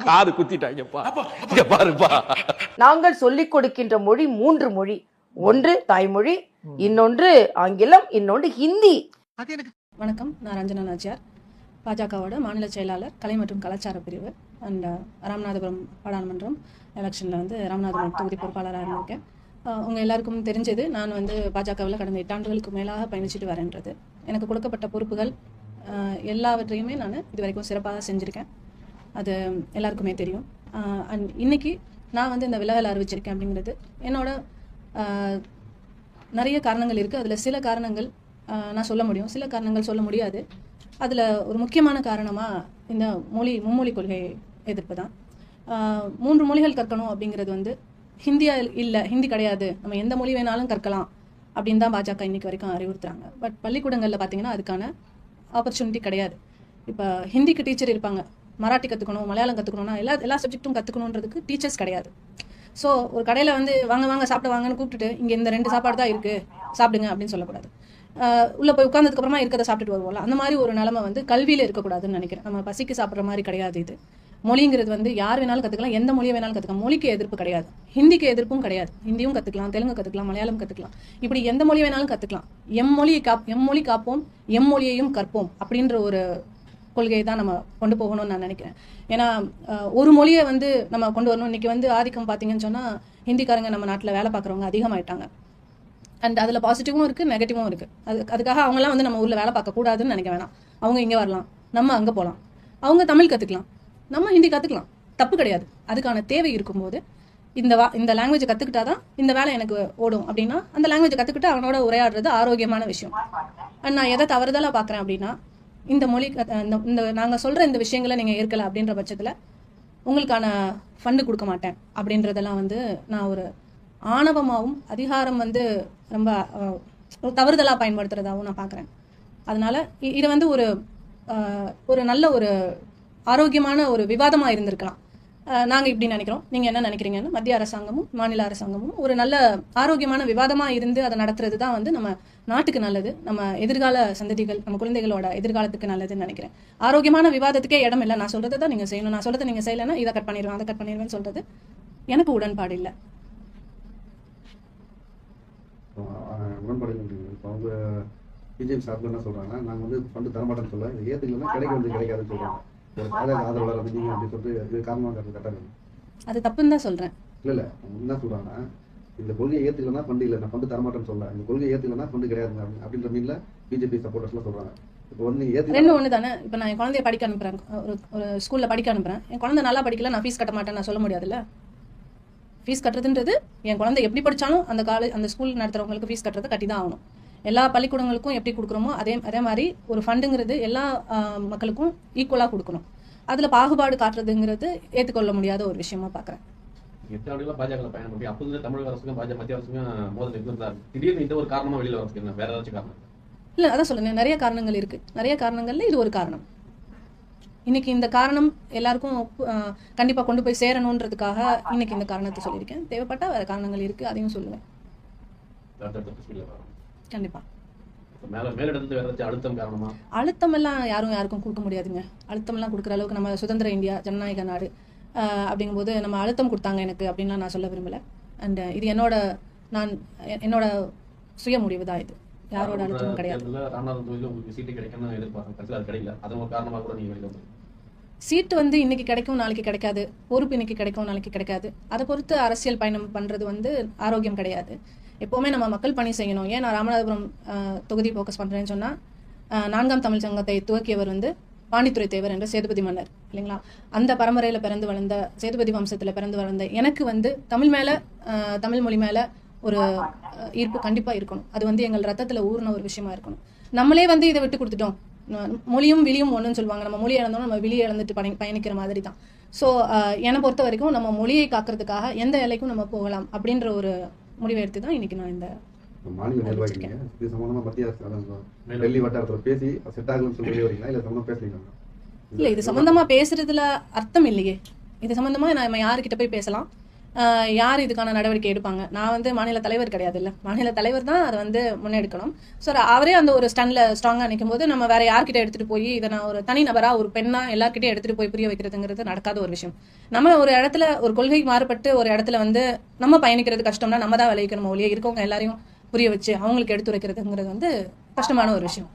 காது குத்திட்டாங்கப்பா. இங்க பாருப்பா. நாங்கள் சொல்லிக் கொடுக்கின்ற மொழி மூன்று மொழி. ஒன்று தாய்மொழி இன்னொன்று ஆங்கிலம் இன்னொன்று ஹிந்தி. வணக்கம் நான் ரஞ்சனா நாச்சியார். பாஜகவோட மாநில செயலாளர் கலை மற்றும் கலாச்சார பிரிவு அண்ட் ராமநாதபுரம் பாராளுமன்றம் எலெக்ஷனில் வந்து ராமநாதபுரம் தொகுதி பொறுப்பாளராக இருந்திருக்கேன். அஹ், உங்க எல்லாருக்கும் தெரிஞ்சது நான் வந்து பாஜகவில் கடந்த எட்டாண்டுகளுக்கு மேலாக பயணிச்சுட்டு வரேன்றது. எனக்கு கொடுக்கப்பட்ட பொறுப்புகள் எல்லாவற்றையுமே நான் இது வரைக்கும் சிறப்பாக செஞ்சுருக்கேன். அது எல்லாருக்குமே தெரியும். அண்ட் இன்னைக்கு நான் வந்து இந்த விலகல் அறிவிச்சிருக்கேன் அப்படிங்கிறது என்னோட நிறைய காரணங்கள் இருக்குது அதில் சில காரணங்கள் நான் சொல்ல முடியும். சில காரணங்கள் சொல்ல முடியாது. அதில் ஒரு முக்கியமான காரணமாக இந்த மொழி மும்மொழி கொள்கை எதிர்ப்பு தான். மூன்று மொழிகள் கற்கணும் அப்படிங்கிறது வந்து ஹிந்தியா இல்லை ஹிந்தி கிடையாது. நம்ம எந்த மொழி வேணாலும் கற்கலாம் அப்படின்னு தான் பாஜக இன்னைக்கு வரைக்கும் அறிவுறுத்துறாங்க. பட் பள்ளிக்கூடங்களில் பார்த்தீங்கன்னா அதுக்கான ஆப்பர்ச்சுனிட்டி கிடையாது. இப்போ ஹிந்திக்கு டீச்சர் இருப்பாங்க. மராட்டி கற்றுக்கணும் மலையாளம் கற்றுக்கணும்னா எல்லா எல்லா சப்ஜெக்ட்டும் கற்றுக்கணுன்றதுக்கு டீச்சர்ஸ் கிடையாது. ஸோ ஒரு கடையில் வந்து வாங்க வாங்க சாப்பிட வாங்கன்னு கூப்பிட்டுட்டு இங்கே இந்த ரெண்டு சாப்பாடு தான் இருக்குது சாப்பிடுங்க அப்படின்னு சொல்லக்கூடாது. உள்ளே போய் உட்காந்ததுக்கப்புறமா இருக்கிறத சாப்பிட்டுட்டு வருவோம்ல. அந்த மாதிரி ஒரு நிலமை வந்து கல்வியில இருக்கக்கூடாதுன்னு நினைக்கிறேன். நம்ம பசிக்கு சாப்பிட்ற மாதிரி கிடையாது இது. மொழிங்கிறது வந்து யார் வேணாலும் கற்றுக்கலாம் எந்த மொழியை வேணாலும் கற்றுக்கலாம் மொழிக்கு எதிர்ப்பு கிடையாது. ஹிந்திக்கு எதிர்ப்பும் கிடையாது. ஹிந்தியும் கற்றுக்கலாம் தெலுங்கு கற்றுக்கலாம் மலையாளம் கற்றுக்கலாம் இப்படி எந்த மொழி வேணாலும் கற்றுக்கலாம் எம் மொழியை காப் எம் மொழி காப்போம் எம் மொழியையும் கற்போம் அப்படின்ற ஒரு கொள்கையை தான் நம்ம கொண்டு போகணும்னு நான் நினைக்கிறேன். ஏன்னா ஒரு மொழியை வந்து நம்ம கொண்டு வரணும். இன்னைக்கு வந்து ஆதிக்கம் பார்த்தீங்கன்னு சொன்னால் ஹிந்திக்காரங்க நம்ம நாட்டில் வேலை பார்க்குறவங்க அதிகமாயிட்டாங்க. அண்ட் அதில் பாசிட்டிவும் இருக்குது நெகட்டிவும் இருக்குது அது அதுக்காக அவங்களாம் வந்து நம்ம ஊரில் வேலை பார்க்கக்கூடாதுன்னு நினைக்க வேணாம். அவங்க இங்கே வரலாம். நம்ம அங்கே போகலாம் அவங்க தமிழ் கற்றுக்கலாம் நம்ம ஹிந்தி கற்றுக்கலாம் தப்பு கிடையாது. அதுக்கான தேவை இருக்கும்போது இந்த வா இந்த லாங்குவேஜ் கற்றுக்கிட்டா தான் இந்த வேலை எனக்கு ஓடும். அப்படின்னா அந்த லாங்குவேஜை கற்றுக்கிட்டு அவனோட உரையாடுறது ஆரோக்கியமான விஷயம். அண்ட் நான் எதை தவறுதலாக பார்க்குறேன் அப்படின்னா இந்த மொழி இந்த இந்த நாங்கள் சொல்கிற இந்த விஷயங்களை நீங்கள் ஏற்கலை அப்படின்ற பட்சத்தில் உங்களுக்கான ஃபண்டு கொடுக்க மாட்டேன் அப்படின்றதெல்லாம் வந்து நான் ஒரு ஆணவமாகவும் அதிகாரம் வந்து ரொம்ப ஒரு தவறுதலாக பயன்படுத்துறதாகவும் நான் பார்க்குறேன் அதனால் இதை இது வந்து ஒரு ஒரு நல்ல ஒரு ஆரோக்கியமான ஒரு விவாதமாக இருந்திருக்கலாம். நாங்கள் இப்படி நினைக்கிறோம். நீங்கள் என்ன நினைக்கிறீங்கன்னு மத்திய அரசாங்கமும் மாநில அரசாங்கமும் ஒரு நல்ல ஆரோக்கியமான விவாதமாக இருந்து அதை நடத்துறது தான் வந்து நம்ம நாட்டுக்கு நல்லது நம்ம எதிர்கால சந்ததிகள் நம்ம குழந்தைகளோட எதிர்காலத்துக்கு நல்லதுன்னு நினைக்கிறேன். ஆரோக்கியமான விவாதத்துக்கே இடம் இல்லை. நான் சொல்கிறத தான் நீங்கள் செய்யணும். நான் சொல்கிறத நீங்கள் செய்யலைன்னா இதை கட் பண்ணிடுவேன் அதை கட் பண்ணிடுவேன்னு சொல்கிறது எனக்கு உடன்பாடு இல்லை. அவங்க பிஜேபி சார்பில் என்ன சொல்றாங்கன்னா நாங்கள் வந்து ஃபண்டு தரமாட்டேன்னு சொல்ல ஏற்றுக்கலாம் கிடைக்க வந்து கிடைக்காதுன்னு பாஜக ஆதரவாளர் வந்து நீங்கள் அப்படி சொல்லிட்டு காரணமாக கரெக்டாக அது தப்புன்னு தான் சொல்கிறேன் இல்லை இல்லை. என்ன சொல்றாங்கன்னா இந்த கொள்கையை ஏற்றுக்கலன்னா ஃபண்டு இல்லை. நான் ஃபண்டு தரமாட்டேன்னு சொல்ல இந்த கொள்கையை ஏற்றுக்கலன்னா ஃபண்டு கிடையாதுங்க அப்படின்ற மீன்ல பிஜேபி சப்போர்ட்டர்ஸ்லாம் சொல்றாங்க. இப்போ வந்து ரெண்டு ஒன்று தானே இப்போ நான் என் குழந்தைய படிக்க அனுப்புறேன். ஒரு ஒரு ஸ்கூலில் படிக்க அனுப்புறேன். என் குழந்தை நல்லா படிக்கல நான் ஃபீஸ் கட்ட மாட்டேன்னு நான் சொல்ல முடியாதுல்ல? ஃபீஸ் கட்டுறதுன்றது என் குழந்தை எப்படி படித்தாலும் அந்த காலேஜ் அந்த ஸ்கூல் நடத்துகிறவங்களுக்கு ஃபீஸ் கட்டுறது கட்டி தான் ஆகணும். எல்லா பள்ளிக்கூடங்களுக்கும் எப்படி கொடுக்குறோமோ அதே அதே மாதிரி ஒரு ஃபண்டுங்கிறது எல்லா மக்களுக்கும் ஈக்குவலாக கொடுக்கணும். அதில் பாகுபாடு காட்டுறதுங்கிறது ஏற்றுக்கொள்ள முடியாத ஒரு விஷயமா பார்க்குறேன் ஆண்டுகளா பாஜக பயணம் பண்ணி அப்போது இருந்து தமிழக அரசுக்கும் பாஜக மத்திய அரசுக்கும் மோதல் இருக்கு. திடீர்னு இந்த ஒரு காரணமா வெளியில வரதுக்கு என்ன? வேற ஏதாச்சும் காரணம்? இல்லை அதான் சொல்லுங்க நிறைய காரணங்கள் இருக்கு. நிறைய காரணங்கள்ல இது ஒரு காரணம். இன்னைக்கு இந்த காரணம் எல்லாருக்கும் கண்டிப்பா கொண்டு போய் சேரணுன்றதுக்காக இன்னைக்கு இந்த காரணத்தை சொல்லியிருக்கேன். தேவைப்பட்டா வேற காரணங்கள் இருக்கு அதையும் சொல்லுவேன். கண்டிப்பா. அழுத்தம் எல்லாம் யாரும் யாருக்கும் கொடுக்க முடியாதுங்க. அழுத்தம் எல்லாம் கொடுக்குற அளவுக்கு நம்ம சுதந்திர இந்தியா ஜனநாயக நாடு அப்படிங்கும்போது நம்ம அழுத்தம் கொடுத்தாங்க எனக்கு அப்படின்லாம் நான் சொல்ல விரும்பல. அண்ட் இது என்னோட நான் என்னோட சுய முடிவு தான் இது. யாரோட அழுத்தமும் கிடையாது. சீட்டு வந்து இன்னைக்கு கிடைக்கும் நாளைக்கு கிடைக்காது. பொறுப்பு இன்னைக்கு கிடைக்கும் நாளைக்கு கிடைக்காது. அதை பொறுத்து அரசியல் பயணம் பண்றது வந்து ஆரோக்கியம் கிடையாது. எப்போவுமே நம்ம மக்கள் பணி செய்யணும். ஏன் நான் ராமநாதபுரம் தொகுதி ஃபோக்கஸ் பண்றேன்னு சொன்னா ஆஹ், நான்காம் தமிழ் சங்கத்தை துவக்கியவர் வந்து பாண்டித்துரை தேவர் என்ற சேதுபதி மன்னர் இல்லைங்களா? அந்த பரம்பரையில் பிறந்து வளர்ந்த சேதுபதி வம்சத்தில் பிறந்து வளர்ந்த எனக்கு வந்து தமிழ் மேலே தமிழ் மொழி மேலே ஒரு ஈர்ப்பு கண்டிப்பாக இருக்கணும். அது வந்து எங்கள் ரத்தத்தில் ஊறின ஒரு விஷயமா இருக்கணும். நம்மளே வந்து இதை விட்டு கொடுத்துட்டோம். மொழியும் விழியும் ஒன்றுன்னு சொல்லுவாங்க. நம்ம மொழி இழந்தோம் நம்ம விழி இழந்துட்டு பணி பயணிக்கிற மாதிரி தான் ஸோ என்னை பொறுத்த வரைக்கும் நம்ம மொழியை காக்கிறதுக்காக எந்த எல்லைக்கும் நம்ம போகலாம் அப்படின்ற ஒரு முடிவை எடுத்து தான் இன்னைக்கு நான் இந்த மாநில நிர்வாகிங்க. இது சம்பந்தமா மத்திய அரசு அதான் டெல்லி வட்டாரத்தில் பேசி செட் ஆகலன்னு சொல்லி வெளியே வரீங்களா இல்லை சம்பந்தம் பேசுறீங்களா? இல்லை இது சம்பந்தமா பேசுறதுல அர்த்தம் இல்லையே. இது சம்பந்தமா நம்ம யாருக்கிட்ட போய் பேசலாம்? ஆஹ் யார் இதுக்கான நடவடிக்கை எடுப்பாங்க? நான் வந்து மாநில தலைவர் கிடையாது இல்லை மாநில தலைவர் தான் அதை வந்து முன்னெடுக்கணும். ஸோ அவரே அந்த ஒரு ஸ்டண்டில் ஸ்ட்ராங்காக நிற்கும் போது நம்ம வேற யார்கிட்ட எடுத்துகிட்டு போய் இதை நான் ஒரு தனி நபரா ஒரு பெண்ணா எல்லார்கிட்டயும் எடுத்துகிட்டு போய் புரிய வைக்கிறதுங்கிறது நடக்காத ஒரு விஷயம். நம்ம ஒரு இடத்துல ஒரு கொள்கை மாறுபட்டு ஒரு இடத்துல வந்து நம்ம பயணிக்கிறது கஷ்டம்னா நம்ம தான் விளைவிக்கணும் ஒழிய இருக்கவங்க எல்லாரையும் புரிய வச்சு அவங்களுக்கு எடுத்துரைக்கிறதுங்கிறது வந்து கஷ்டமான ஒரு விஷயம்.